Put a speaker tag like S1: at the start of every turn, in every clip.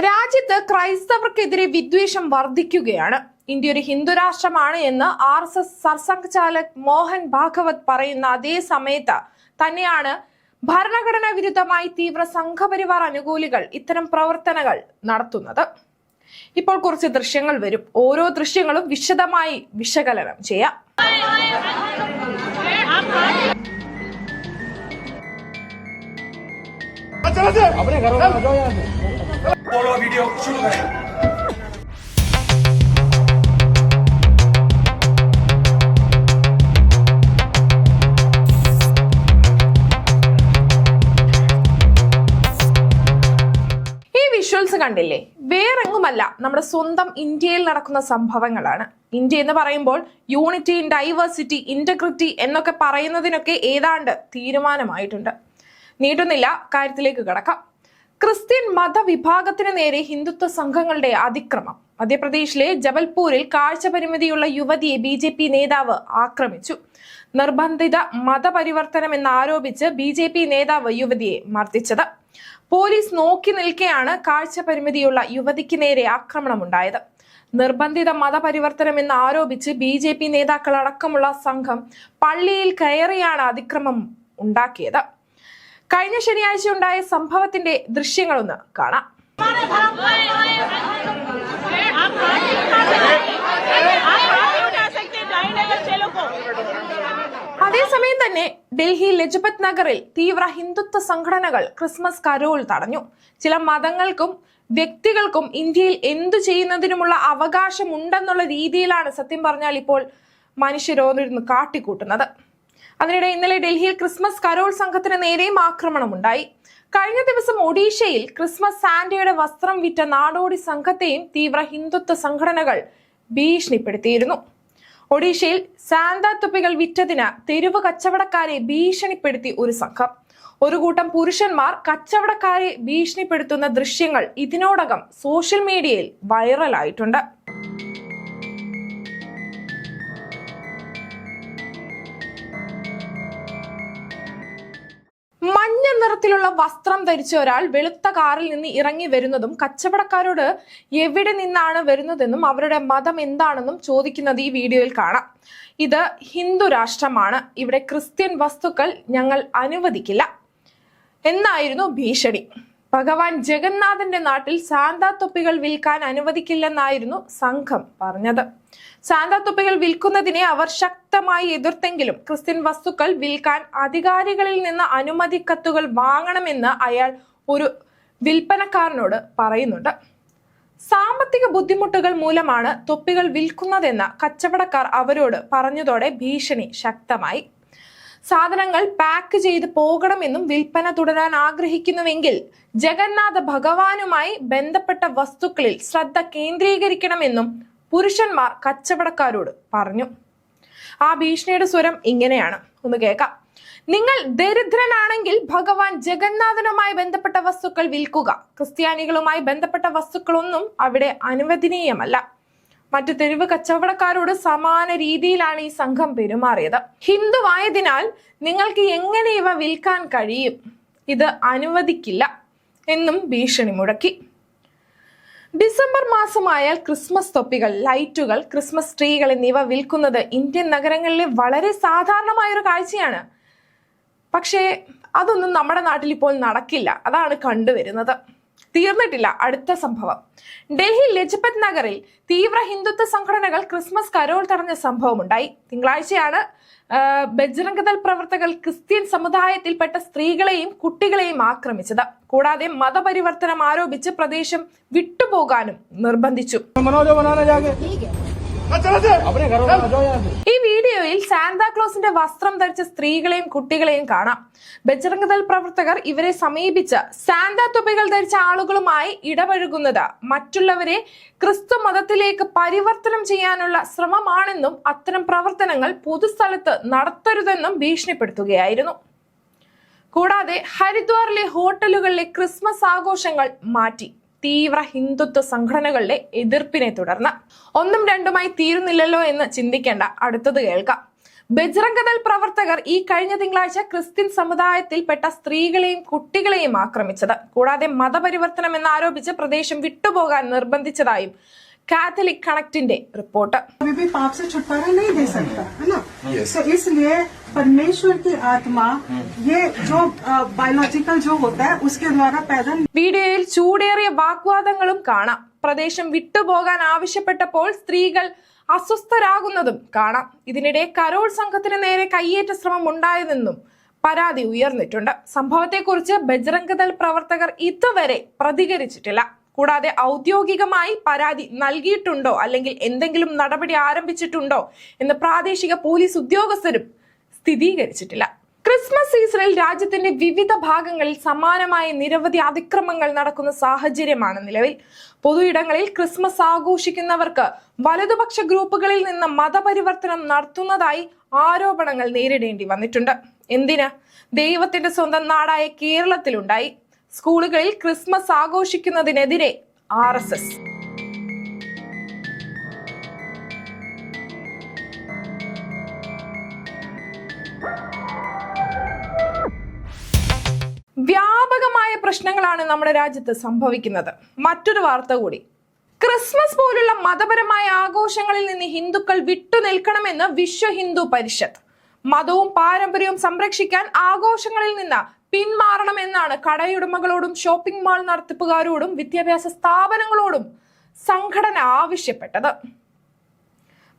S1: രാജ്യത്ത് ക്രൈസ്തവർക്കെതിരെ വിദ്വേഷം വർദ്ധിക്കുകയാണ് ഇന്ത്യ ഒരു ഹിന്ദു രാഷ്ട്രമാണ് എന്ന് R S S Sarsanghchalak Mohan Bhagwat പറയുന്ന അതേ സമയത്ത് തന്നെയാണ് ഭരണഘടനാ വിരുദ്ധമായി തീവ്ര സംഘപരിവാർ അനുകൂലികൾ ഇത്തരം പ്രവർത്തനങ്ങൾ നടത്തുന്നത് ഇപ്പോൾ കുറച്ച് ദൃശ്യങ്ങൾ വരും ഓരോ ദൃശ്യങ്ങളും വിശദമായി വിശകലനം ചെയ്യാം
S2: अपने घरों में आ जाओ यहाँ से
S3: बोलो वीडियो शुरू करें
S1: ഈ വിഷ്വൽസ് കണ്ടില്ലേ വേറെങ്ങുമല്ല നമ്മുടെ സ്വന്തം ഇന്ത്യയിൽ നടക്കുന്ന സംഭവങ്ങളാണ് ഇന്ത്യ എന്ന് പറയുമ്പോൾ യൂണിറ്റി ഡൈവേഴ്സിറ്റി ഇന്റഗ്രിറ്റി എന്നൊക്കെ പറയുന്നതിനൊക്കെ ഏതാണ്ട് തീരുമാനമായിട്ടുണ്ട് നീട്ടുന്നില്ല കാര്യത്തിലേക്ക് കടക്കാം ക്രിസ്ത്യൻ മതവിഭാഗത്തിന് നേരെ ഹിന്ദുത്വ സംഘങ്ങളുടെ അതിക്രമം. മധ്യപ്രദേശിലെ ജബൽപൂരിൽ കാഴ്ചപരിമിതിയുള്ള യുവതിയെ ബി ജെ പി നേതാവ് ആക്രമിച്ചു. നിർബന്ധിത മതപരിവർത്തനം എന്നാരോപിച്ച് ബി ജെ പി നേതാവ് യുവതിയെ മർദ്ദിച്ചത്. പോലീസ് നോക്കി നിൽക്കെയാണ് കാഴ്ചപരിമിതിയുള്ള യുവതിക്ക് നേരെ ആക്രമണമുണ്ടായത്. നിർബന്ധിത മതപരിവർത്തനം എന്ന് ആരോപിച്ച് ബി ജെ പി നേതാക്കൾ അടക്കമുള്ള സംഘം പള്ളിയിൽ കയറിയാണ് അതിക്രമം ഉണ്ടാക്കിയത്. കഴിഞ്ഞ ശനിയാഴ്ച ഉണ്ടായ സംഭവത്തിന്റെ ദൃശ്യങ്ങളൊന്ന് കാണാം. അതേസമയം തന്നെ ഡൽഹി ലജ്പത് നഗറിൽ തീവ്ര ഹിന്ദുത്വ സംഘടനകൾ ക്രിസ്മസ് കരോൾ തടഞ്ഞു. ചില മതങ്ങൾക്കും വ്യക്തികൾക്കും ഇന്ത്യയിൽ എന്തു ചെയ്യുന്നതിനുമുള്ള അവകാശമുണ്ടെന്നുള്ള രീതിയിലാണ് സത്യം പറഞ്ഞാൽ ഇപ്പോൾ മനുഷ്യരോന്നിരുന്ന് കാട്ടിക്കൂട്ടുന്നത്. അതിനിടെ ഇന്നലെ ഡൽഹിയിൽ ക്രിസ്മസ് കരോൾ സംഘത്തിന് നേരെയും ആക്രമണമുണ്ടായി. കഴിഞ്ഞ ദിവസം ഒഡീഷയിൽ ക്രിസ്മസ് സാന്റയുടെ വസ്ത്രം വിറ്റ നാടോടി സംഘത്തെയും തീവ്ര ഹിന്ദുത്വ സംഘടനകൾ ഭീഷണിപ്പെടുത്തിയിരുന്നു. ഒഡീഷയിൽ സാന്ത തുപ്പികൾ വിറ്റതിന് തെരുവ് കച്ചവടക്കാരെ ഭീഷണിപ്പെടുത്തി ഒരു സംഘം. ഒരു കൂട്ടം പുരുഷന്മാർ കച്ചവടക്കാരെ ഭീഷണിപ്പെടുത്തുന്ന ദൃശ്യങ്ങൾ ഇതിനോടകം സോഷ്യൽ മീഡിയയിൽ വൈറലായിട്ടുണ്ട്. നിറത്തിലുള്ള വസ്ത്രം ധരിച്ച ഒരാൾ വെളുത്ത കാറിൽ നിന്ന് ഇറങ്ങി വരുന്നതും കച്ചവടക്കാരോട് എവിടെ നിന്നാണ് വരുന്നതെന്നും അവരുടെ മതം എന്താണെന്നും ചോദിക്കുന്നത് ഈ വീഡിയോയിൽ കാണാം. ഇത് ഹിന്ദു രാഷ്ട്രമാണ്. ഇവിടെ ക്രിസ്ത്യൻ വസ്തുക്കൾ ഞങ്ങൾ അനുവദിക്കില്ല. എന്നായിരുന്നു ഭീഷണി. ഭഗവാൻ ജഗന്നാഥന്റെ നാട്ടിൽ സാന്താ തൊപ്പികൾ വിൽക്കാൻ അനുവദിക്കില്ലെന്നായിരുന്നു സംഘം പറഞ്ഞത്. സാന്താ തൊപ്പികൾ വിൽക്കുന്നതിനെ അവർ ശക്തമായി എതിർത്തെങ്കിലും ക്രിസ്ത്യൻ വസ്തുക്കൾ വിൽക്കാൻ അധികാരികളിൽ നിന്ന് അനുമതി കത്തുകൾ വാങ്ങണമെന്ന് അയാൾ ഒരു വിൽപ്പനക്കാരനോട് പറയുന്നുണ്ട്. സാമ്പത്തിക ബുദ്ധിമുട്ടുകൾ മൂലമാണ് തൊപ്പികൾ വിൽക്കുന്നതെന്ന് കച്ചവടക്കാർ അവരോട് പറഞ്ഞതോടെ ഭീഷണി ശക്തമായി. സാധനങ്ങൾ പാക്ക് ചെയ്ത് പോകണമെന്നും വിൽപ്പന തുടരാൻ ആഗ്രഹിക്കുന്നുവെങ്കിൽ ജഗന്നാഥ ഭഗവാനുമായി ബന്ധപ്പെട്ട വസ്തുക്കളിൽ ശ്രദ്ധ കേന്ദ്രീകരിക്കണമെന്നും പുരുഷന്മാർ കച്ചവടക്കാരോട് പറഞ്ഞു. ആ ഭീഷണിയുടെ സ്വരം ഇങ്ങനെയാണ്. ഒന്ന് കേൾക്കാം. നിങ്ങൾ ദരിദ്രനാണെങ്കിൽ ഭഗവാൻ ജഗന്നാഥനുമായി ബന്ധപ്പെട്ട വസ്തുക്കൾ വിൽക്കുക. ക്രിസ്ത്യാനികളുമായി ബന്ധപ്പെട്ട വസ്തുക്കളൊന്നും അവിടെ അനുവദനീയമല്ല. മറ്റു തെരുവ് കച്ചവടക്കാരോട് സമാന രീതിയിലാണ് ഈ സംഘം പെരുമാറിയത്. ഹിന്ദുവായതിനാൽ നിങ്ങൾക്ക് എങ്ങനെ ഇവ വിൽക്കാൻ കഴിയും? ഇത് അനുവദിക്കില്ല എന്നും ഭീഷണി മുഴക്കി. ഡിസംബർ മാസമായാൽ ക്രിസ്മസ് തൊപ്പികൾ ലൈറ്റുകൾ ക്രിസ്മസ് ട്രീകൾ എന്നിവ വിൽക്കുന്നത് ഇന്ത്യൻ നഗരങ്ങളിലെ വളരെ സാധാരണമായൊരു കാഴ്ചയാണ്. പക്ഷേ അതൊന്നും നമ്മുടെ നാട്ടിൽ ഇപ്പോൾ നടക്കില്ല. അതാണ് കണ്ടുവരുന്നത്. തീർന്നിട്ടില്ല അടുത്ത സംഭവം. ഡൽഹി ലജ്പത് നഗറിൽ തീവ്ര ഹിന്ദുത്വ സംഘടനകൾ ക്രിസ്മസ് കരോൾ തടഞ്ഞ സംഭവമുണ്ടായി. തിങ്കളാഴ്ചയാണ് ബജ്രംഗദൾ പ്രവർത്തകർ ക്രിസ്ത്യൻ സമുദായത്തിൽപ്പെട്ട സ്ത്രീകളെയും കുട്ടികളെയും ആക്രമിച്ചത്. കൂടാതെ മതപരിവർത്തനം ആരോപിച്ച് പ്രദേശം വിട്ടുപോകാനും നിർബന്ധിച്ചു. ഈ വീഡിയോയിൽ സാന്താക്ലോസിന്റെ വസ്ത്രം ധരിച്ച സ്ത്രീകളെയും കുട്ടികളെയും കാണാം. ബജറംഗ് ദൾ പ്രവർത്തകർ ഇവരെ സമീപിച്ച് സാന്താ തൊപ്പികൾ ധരിച്ച ആളുകളുമായി ഇടപഴകുന്നത് മറ്റുള്ളവരെ ക്രിസ്തു മതത്തിലേക്ക് പരിവർത്തനം ചെയ്യാനുള്ള ശ്രമമാണെന്നും അത്തരം പ്രവർത്തനങ്ങൾ പൊതുസ്ഥലത്ത് നടത്തരുതെന്നും ഭീഷണിപ്പെടുത്തുകയായിരുന്നു. കൂടാതെ ഹരിദ്വാറിലെ ഹോട്ടലുകളിലെ ക്രിസ്മസ് ആഘോഷങ്ങൾ മാറ്റി. തീവ്ര ഹിന്ദുത്വ സംഘടനകളുടെ എതിർപ്പിനെ തുടർന്ന് ഒന്നും രണ്ടുമായി തീരുന്നില്ലല്ലോ എന്ന് ചിന്തിക്കേണ്ട അടുത്തത് കേൾക്കാം. ബജ്രംഗദൾ പ്രവർത്തകർ ഈ കഴിഞ്ഞ തിങ്കളാഴ്ച ക്രിസ്ത്യൻ സമുദായത്തിൽപ്പെട്ട സ്ത്രീകളെയും കുട്ടികളെയും ആക്രമിച്ചത്. കൂടാതെ മതപരിവർത്തനം എന്നാരോപിച്ച് പ്രദേശം വിട്ടുപോകാൻ നിർബന്ധിച്ചതായും കാത്തലിക് കണക്റ്റിന്റെ റിപ്പോർട്ട്.
S4: कभी भी पाप से छुटकारा नहीं दे सकता है ना तो इसलिए परमेश्वर की आत्मा ये जो बायोलॉजिकल जो होता है उसके द्वारा पैदा
S1: വീഡിയോയിൽ ചൂടേറിയ വാഗ്വാദങ്ങളും കാണാം പ്രദേശം വിട്ടുപോകാൻ ആവശ്യപ്പെട്ടപ്പോൾ സ്ത്രീകൾ അസ്വസ്ഥരാകുന്നതും കാണാം ഇതിനിടെ കരോൾ സംഘത്തിന് നേരെ കയ്യേറ്റ ശ്രമം ഉണ്ടായതെന്നും പരാതി ഉയർന്നിട്ടുണ്ട് സംഭവത്തെക്കുറിച്ച് ബജ്രംഗദൾ പ്രവർത്തകർ ഇതുവരെ പ്രതികരിച്ചിട്ടില്ല കൂടാതെ ഔദ്യോഗികമായി പരാതി നൽകിയിട്ടുണ്ടോ അല്ലെങ്കിൽ എന്തെങ്കിലും നടപടി ആരംഭിച്ചിട്ടുണ്ടോ എന്ന് പ്രാദേശിക പോലീസ് ഉദ്യോഗസ്ഥരും സ്ഥിരീകരിച്ചിട്ടില്ല. ക്രിസ്മസ് സീസണിൽ രാജ്യത്തിന്റെ വിവിധ ഭാഗങ്ങളിൽ സമാനമായ നിരവധി അതിക്രമങ്ങൾ നടക്കുന്ന സാഹചര്യമാണ് നിലവിൽ. പൊതു ഇടങ്ങളിൽ ക്രിസ്മസ് ആഘോഷിക്കുന്നവർക്ക് വലതുപക്ഷ ഗ്രൂപ്പുകളിൽ നിന്ന് മതപരിവർത്തനം നടത്തുന്നതായി ആരോപണങ്ങൾ നേരിടേണ്ടി വന്നിട്ടുണ്ട്. എന്തിന്? ദൈവത്തിന്റെ സ്വന്തം നാടായ കേരളത്തിലുണ്ടായി. സ്കൂളുകളിൽ ക്രിസ്മസ് ആഘോഷിക്കുന്നതിനെതിരെ ആർ എസ് എസ്. വ്യാപകമായ പ്രശ്നങ്ങളാണ് നമ്മുടെ രാജ്യത്ത് സംഭവിക്കുന്നത്. മറ്റൊരു വാർത്ത കൂടി. ക്രിസ്മസ് പോലുള്ള മതപരമായ ആഘോഷങ്ങളിൽ നിന്ന് ഹിന്ദുക്കൾ വിട്ടുനിൽക്കണമെന്ന് വിശ്വ ഹിന്ദു പരിഷത്ത്. മതവും പാരമ്പര്യവും സംരക്ഷിക്കാൻ ആഘോഷങ്ങളിൽ നിന്ന് പിന്മാറണമെന്നാണ് കടയുടമകളോടും ഷോപ്പിംഗ് മാൾ നടത്തിപ്പുകാരോടും വിദ്യാഭ്യാസ സ്ഥാപനങ്ങളോടും സംഘടന ആവശ്യപ്പെട്ടത്.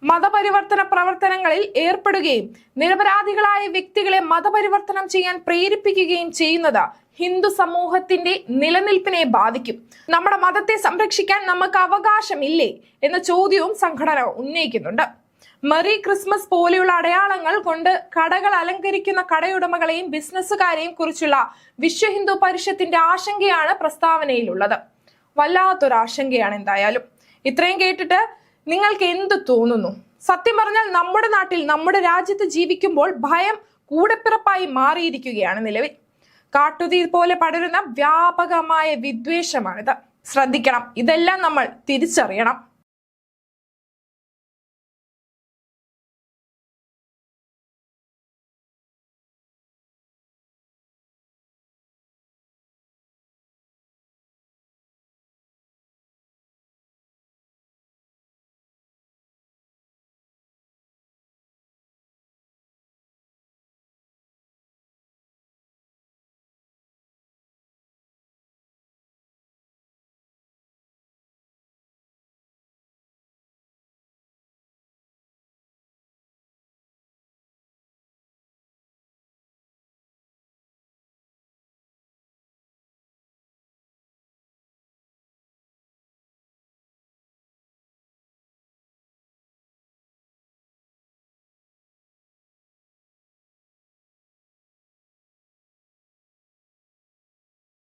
S1: മതപരിവർത്തന പ്രവർത്തനങ്ങളിൽ ഏർപ്പെടുകയും നിരപരാധികളായ വ്യക്തികളെ മതപരിവർത്തനം ചെയ്യാൻ പ്രേരിപ്പിക്കുകയും ചെയ്യുന്നത് ഹിന്ദു സമൂഹത്തിന്റെ നിലനിൽപ്പിനെ ബാധിക്കും. നമ്മുടെ മതത്തെ സംരക്ഷിക്കാൻ നമുക്ക് അവകാശമില്ലേ എന്ന ചോദ്യവും സംഘടന ഉന്നയിക്കുന്നുണ്ട്. മെറി ക്രിസ്മസ് പോലെയുള്ള അടയാളങ്ങൾ കൊണ്ട് കടകൾ അലങ്കരിക്കുന്ന കടയുടമകളെയും ബിസിനസ്സുകാരെയും കുറിച്ചുള്ള വിശ്വ ഹിന്ദു പരിഷത്തിന്റെ ആശങ്കയാണ് പ്രസ്താവനയിലുള്ളത്. വല്ലാത്തൊരു ആശങ്കയാണ് എന്തായാലും. ഇത്രയും കേട്ടിട്ട് നിങ്ങൾക്ക് എന്ത് തോന്നുന്നു? സത്യം പറഞ്ഞാൽ നമ്മുടെ നാട്ടിൽ നമ്മുടെ രാജ്യത്ത് ജീവിക്കുമ്പോൾ ഭയം കൂടെപ്പിറപ്പായി മാറിയിരിക്കുകയാണ് നിലവിൽ. കാട്ടുതീ പോലെ പടരുന്ന വ്യാപകമായ വിദ്വേഷമാണിത്. ശ്രദ്ധിക്കണം. ഇതെല്ലാം നമ്മൾ തിരിച്ചറിയണം.